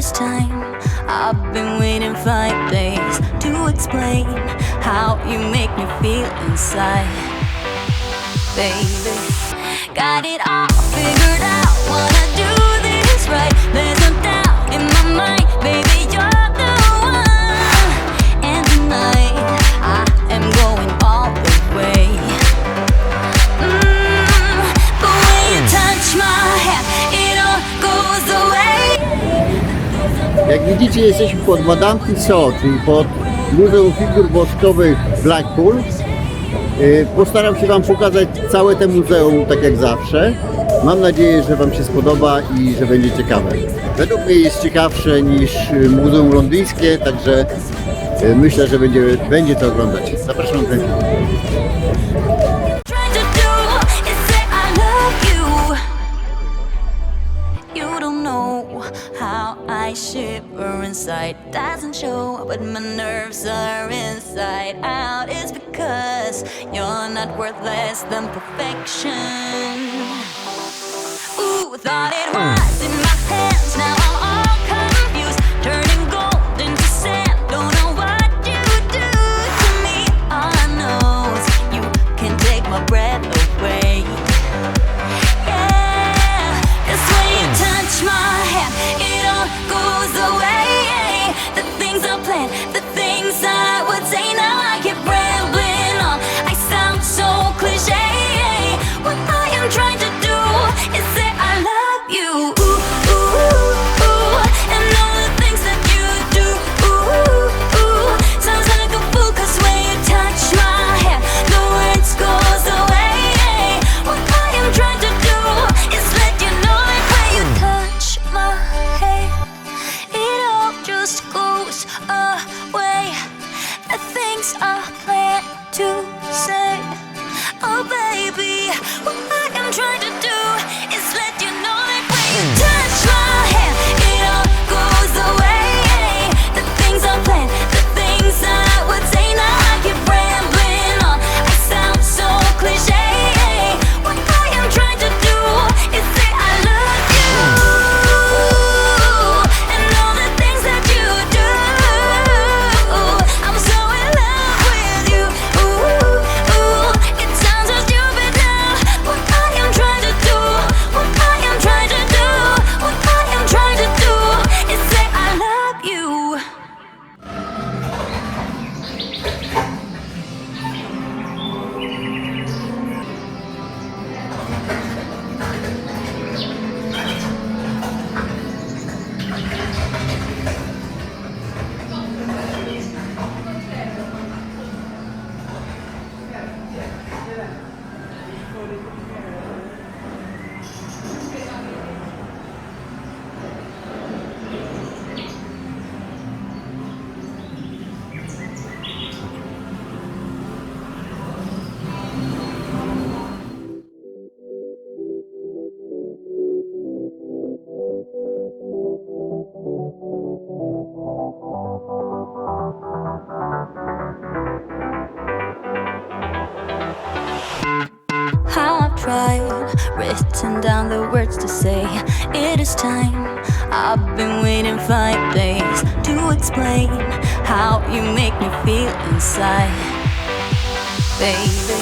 this time. I've been waiting five days to explain how you make me feel inside. Baby, got it all figured out. Wanna do this right. Jak widzicie, jesteśmy pod Madame Tissot, czyli pod Muzeum Figur Woskowych Blackpool. Y, postaram się Wam pokazać całe te muzeum, tak jak zawsze. Mam nadzieję, że Wam się spodoba i że będzie ciekawe. Według mnie jest ciekawsze niż y, Muzeum Londyńskie, także y, myślę, że będzie, będzie to oglądać. Zapraszam do I shiver inside. Doesn't show, but my nerves are inside out. It's because you're not worth less than perfection. Ooh, thought it was in my hands now. this time. I've been waiting five days to explain how you make me feel inside. Baby,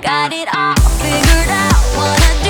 got it all figured out. Wanna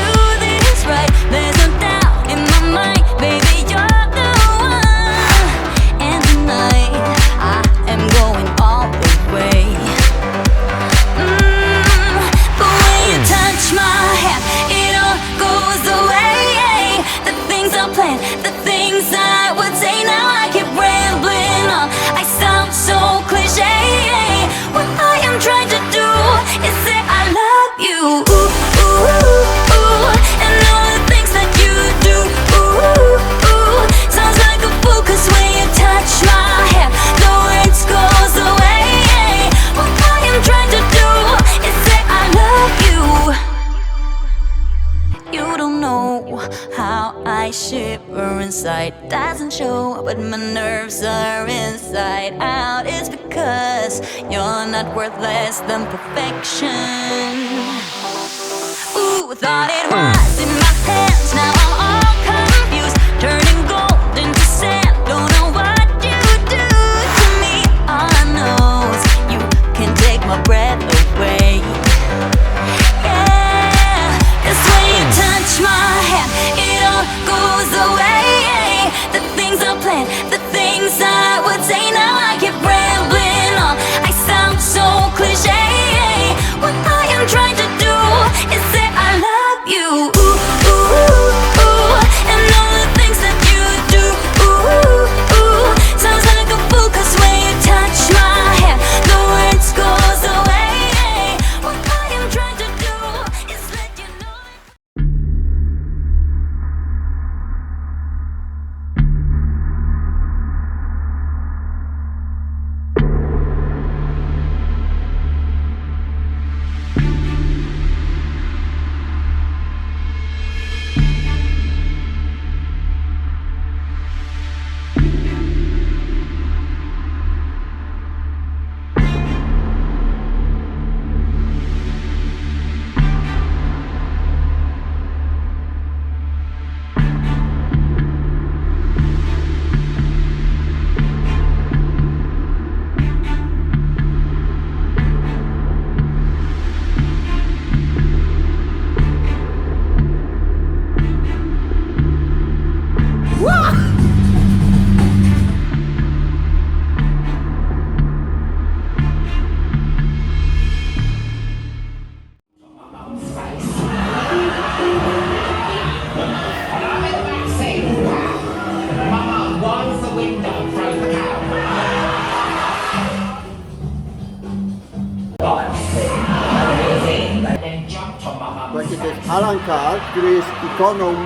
inside out is because you're not worth less than perfection. Ooh, thought it was in my hands, now I'm all confused, turning gold into sand. Don't know what you do to me. All I know is you can take my breath. Connell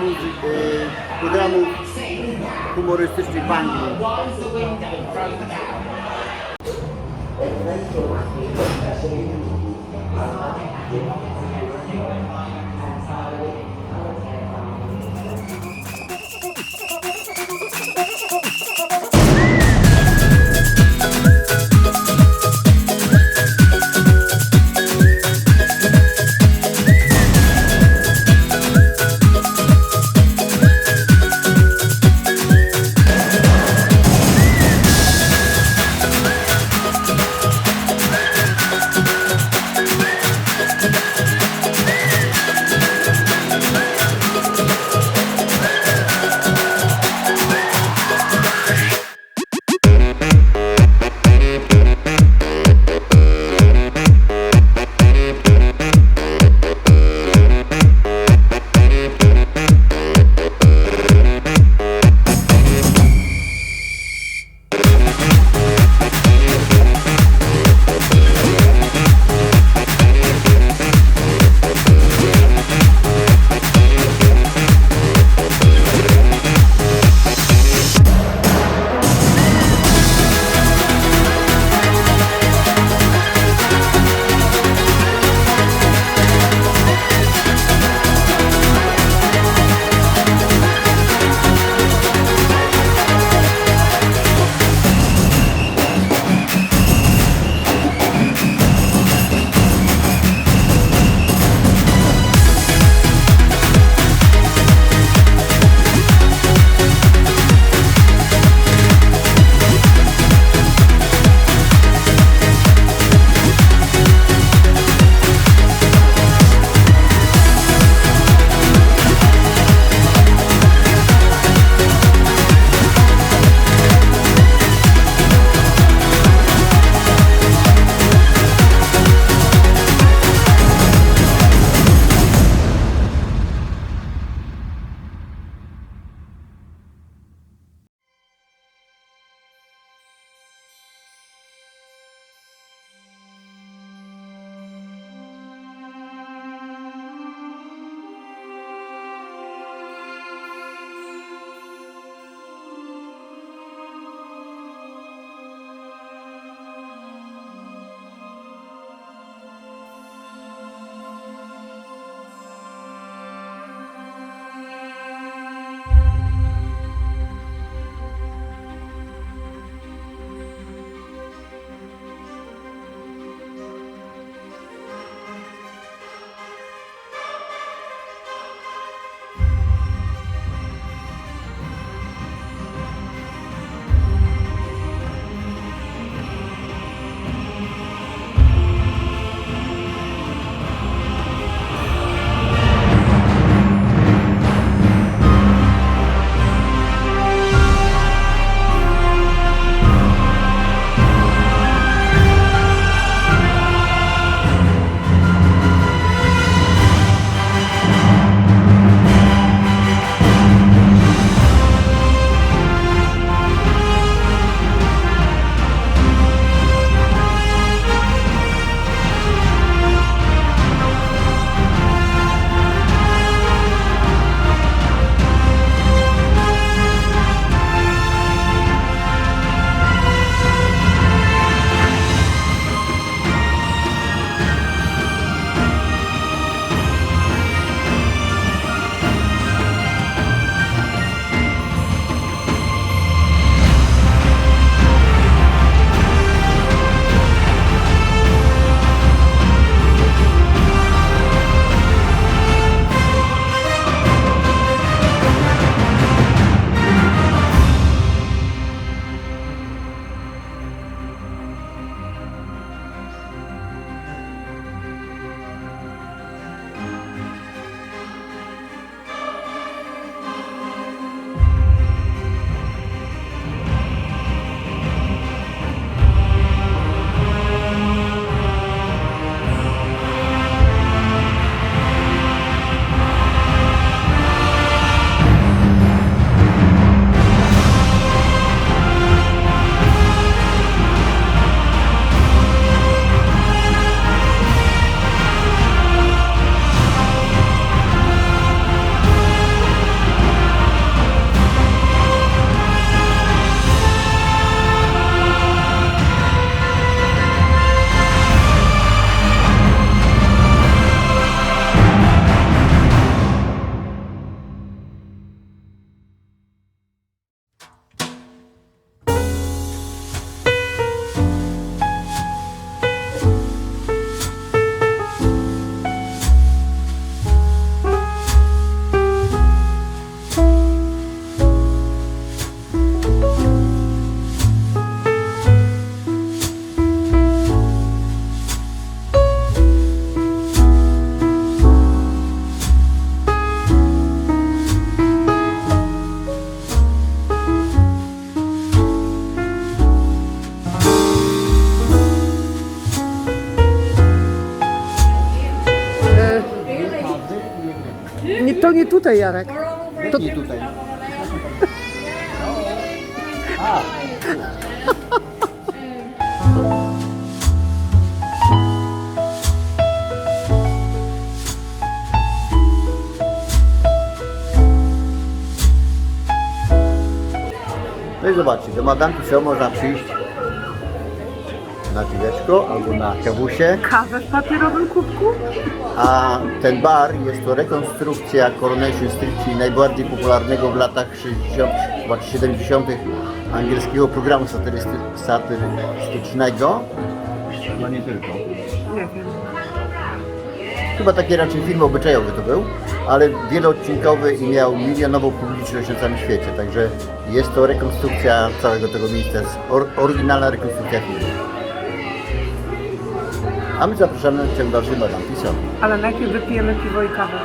tutaj, Jarek. To nie tutaj. No i zobaczcie, do Madame Tussauds można przyjść na piweczko albo na kawusie. Kawę w papierowym kubku? A ten bar jest to rekonstrukcja Coronation Street, czyli najbardziej popularnego w latach 60., chyba 70. angielskiego programu satyrysty- satyrystycznego. No nie tylko. Nie wiem. Chyba taki raczej film obyczajowy to był, ale wieloodcinkowy i miał milionową publiczność na całym świecie. Także jest to rekonstrukcja całego tego miejsca, oryginalna rekonstrukcja filmu. A my zapraszamy ciąg dalszy Madame Tussauds. Ale najpierw wypijemy piwo i kawę.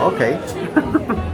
Okej.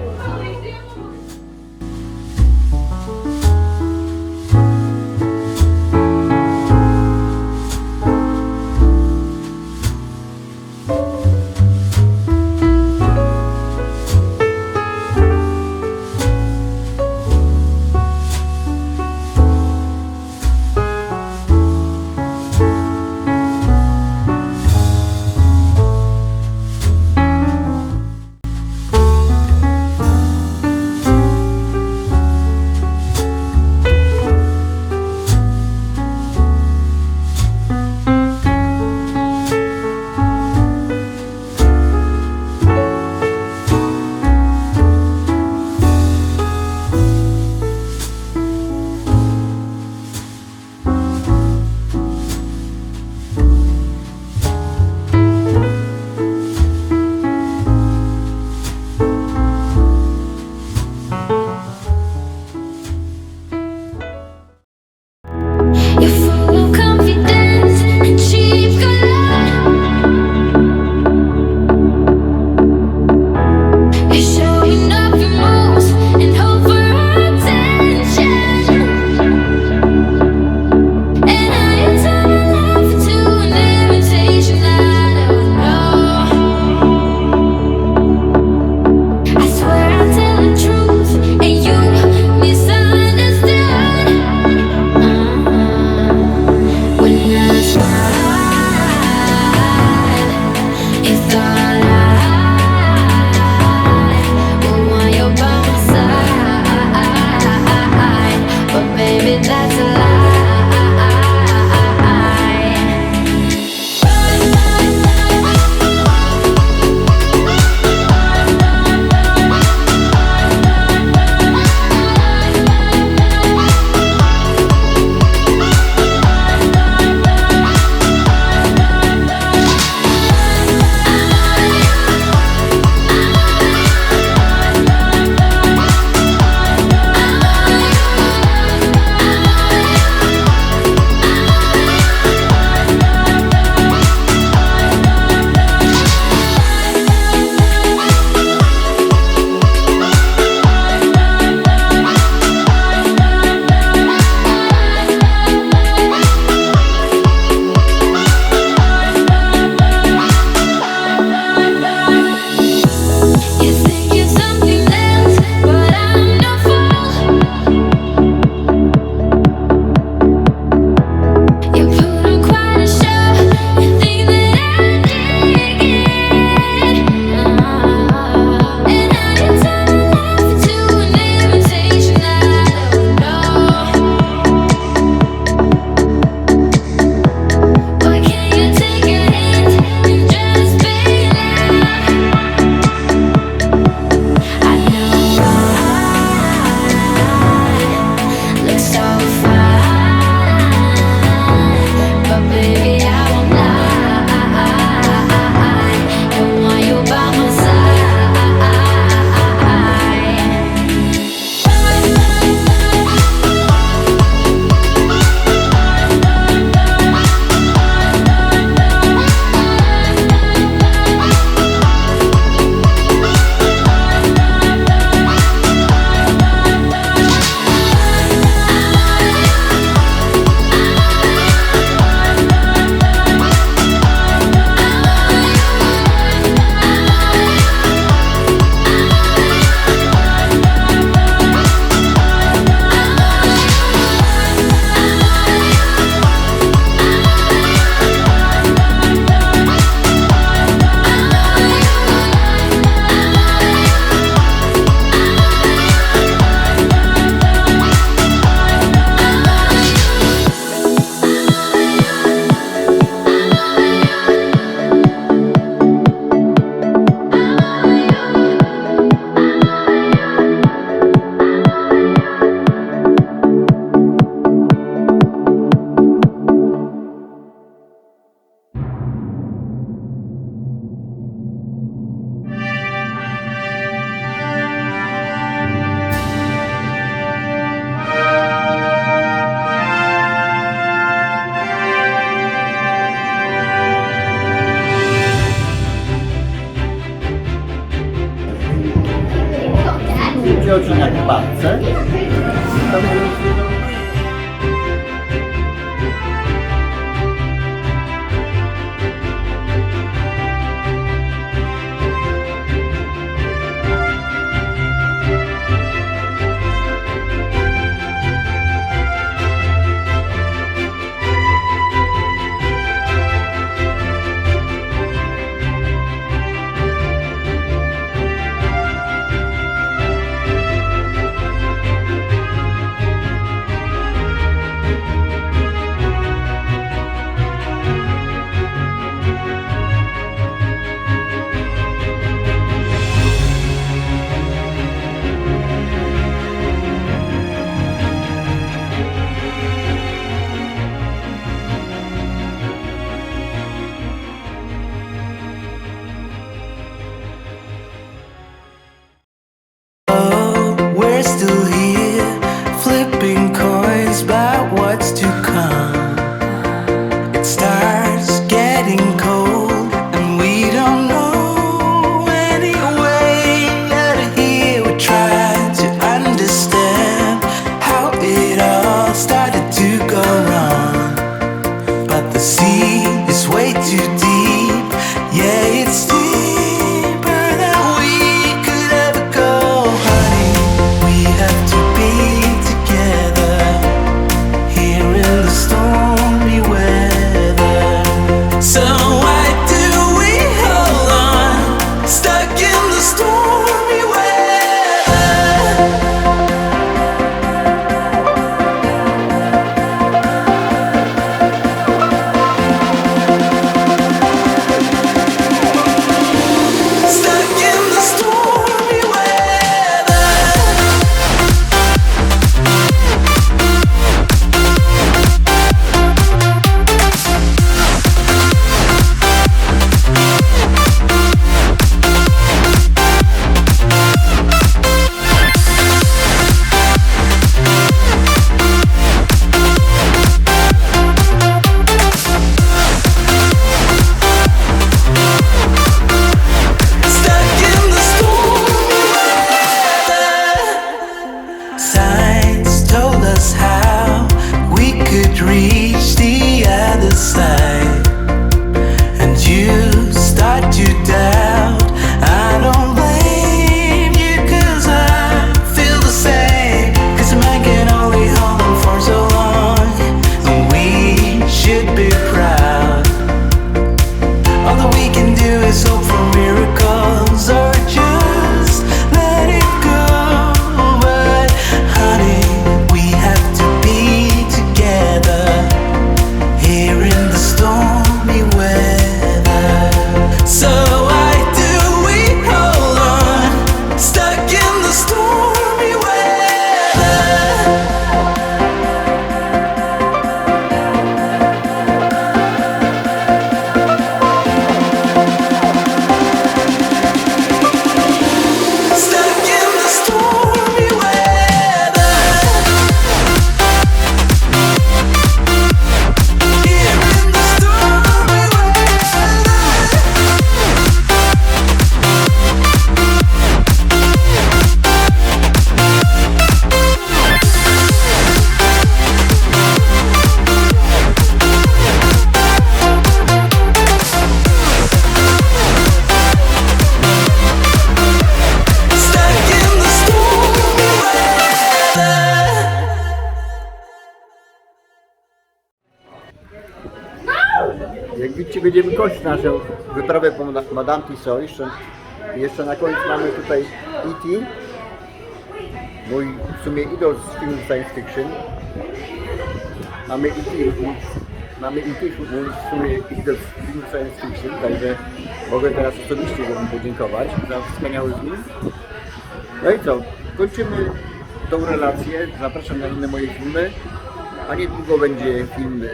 naszą wyprawę po Madame Tissot. Jeszcze, jeszcze na koniec mamy tutaj E.T., mój w sumie idol z filmu science fiction. Mamy E.T., mamy E.T., mój w sumie idol z filmu science fiction, także mogę teraz osobiście go podziękować za wspaniały film. No i co, kończymy tą relację, zapraszam na inne moje filmy, a niedługo będzie film e,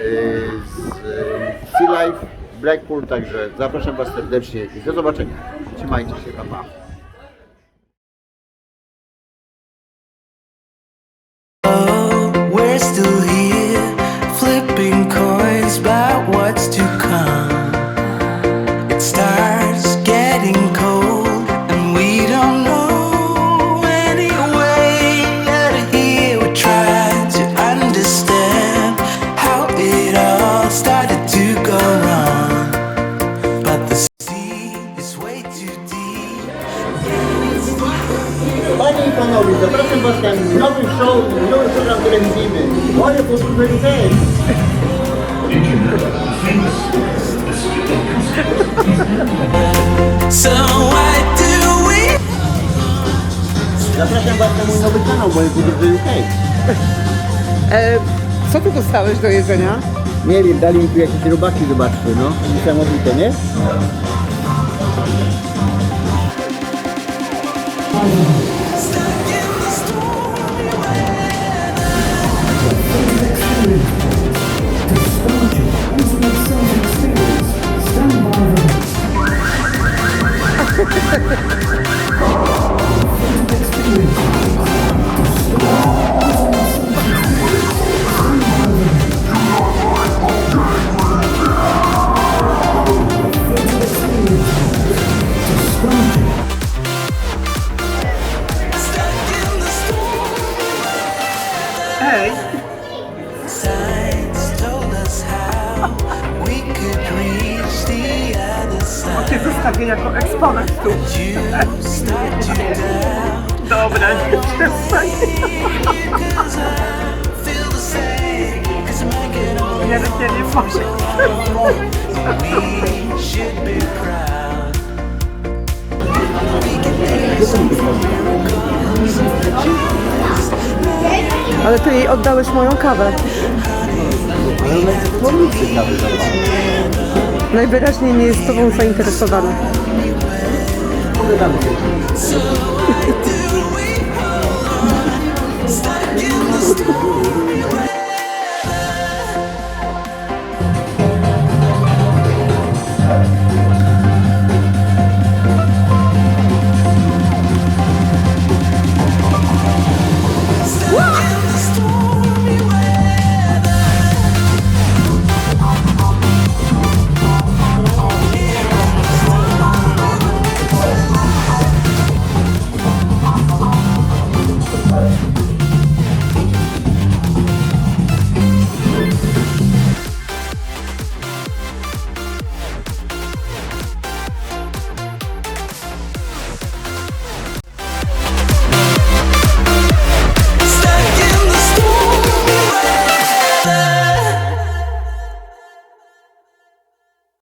z e, Sea Life. Blackpool, także zapraszam Was serdecznie i do zobaczenia. Trzymajcie się, pa, pa. Nowy kanał, moje podróże UK. E, co tu dostałeś do jedzenia? Nie wiem, dali mi tu jakieś robaki, zobaczcie, no. Niesamowite, nie? Moją kawę. Ale ona jest zobaczcie. Najwyraźniej nie jest tobą zainteresowana. Pogadamy